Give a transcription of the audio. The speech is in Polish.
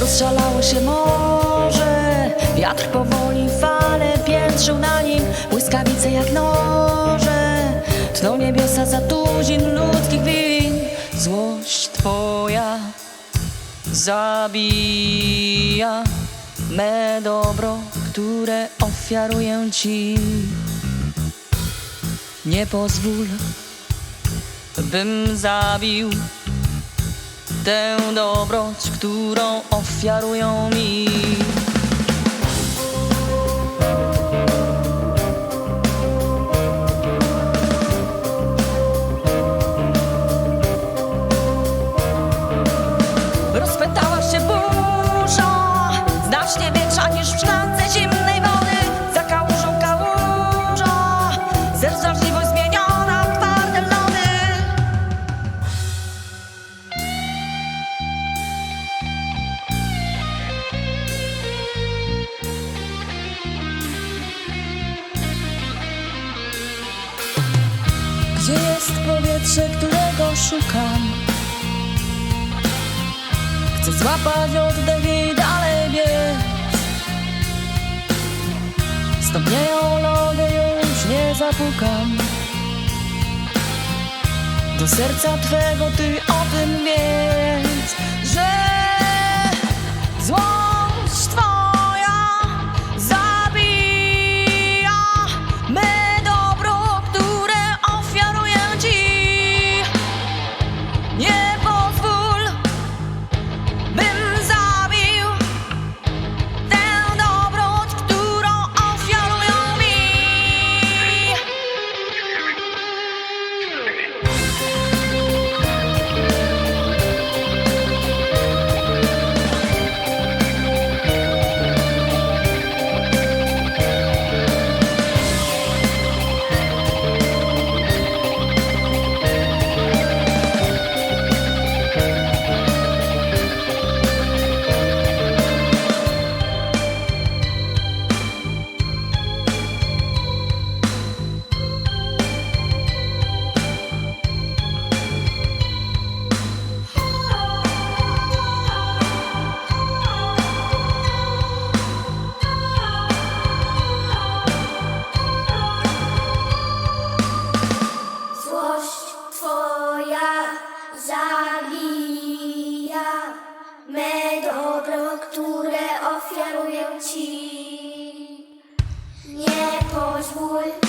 Rozszalało się morze, wiatr powoli fale piętrzył na nim, błyskawice jak noże. Tną niebiosa za tuzin ludzkich win. Złość Twoja zabija me dobro, które ofiaruję Ci. Nie pozwól, bym zabił tę dobroć, którą ofiarują mi. Gdzie jest powietrze, którego szukam? Chcę złapać oddech i dalej biec Stopnieją lody, już nie zapukam Do serca Twego Ty Ci. Nie pozwól,